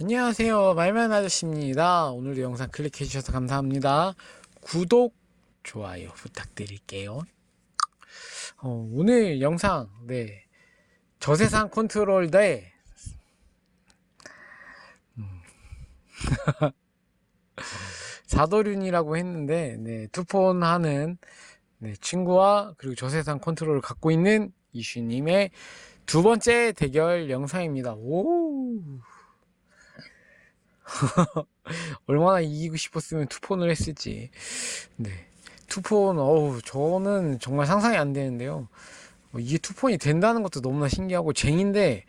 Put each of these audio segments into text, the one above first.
안녕하세요. 말만 아저씨입니다. 오늘도 영상 클릭해 주셔서 감사합니다. 구독, 좋아요 부탁드릴게요. 어, 오늘 영상, 네. 저세상 컨트롤 대, 음. 사도륜이라고 했는데, 네, 투폰 하는, 네, 친구와 그리고 저세상 컨트롤을 갖고 있는 이슈님의 두 번째 대결 영상입니다. 오! 얼마나 이기고 싶었으면 투폰을 했을지. 네. 투폰, 어우, 저는 정말 상상이 안 되는데요. 어, 이게 투폰이 된다는 것도 너무나 신기하고 쟁인데,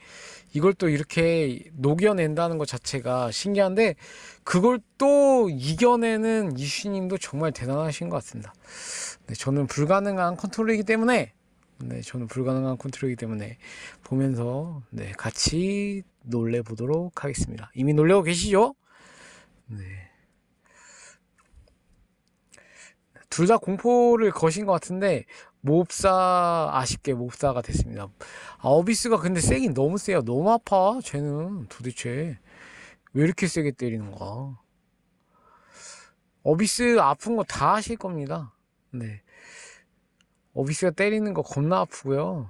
이걸 또 이렇게 녹여낸다는 것 자체가 신기한데, 그걸 또 이겨내는 이슈님도 정말 대단하신 것 같습니다. 네, 저는 불가능한 컨트롤이기 때문에, 네, 저는 불가능한 컨트롤이기 때문에 보면서 네, 같이 놀래 보도록 하겠습니다. 이미 놀래고 계시죠? 네. 둘 다 공포를 거신 것 같은데 몹사 아쉽게 몹사가 됐습니다. 아, 어비스가 근데 세긴 너무 세요. 너무 아파. 쟤는 도대체 왜 이렇게 세게 때리는 거야? 어비스 아픈 거다 하실 겁니다. 네. 어비스가 때리는 거 겁나 아프고요.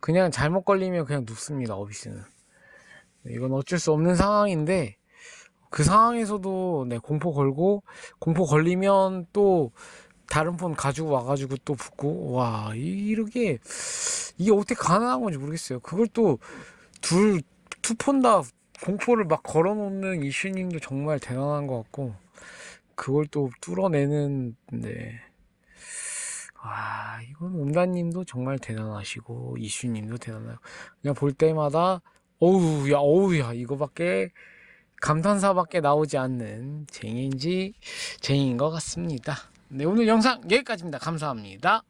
그냥 잘못 걸리면 그냥 눕습니다. 어비스는. 네, 이건 어쩔 수 없는 상황인데 그 상황에서도 네, 공포 걸고 공포 걸리면 또 다른 폰 가지고 와가지고 또 붙고 와 이렇게 이게 어떻게 가능한 건지 모르겠어요. 그걸 또둘투폰다 공포를 막 걸어놓는 이슈님도 정말 대단한 것 같고 그걸 또 뚫어내는 네. 와 이건 음단님도 정말 대단하시고 이슈님도 대단하고 그냥 볼 때마다 어우 야 어우 야 이거밖에 감탄사밖에 나오지 않는 쟁인지 쟁인 것 같습니다. 네 오늘 영상 여기까지입니다. 감사합니다.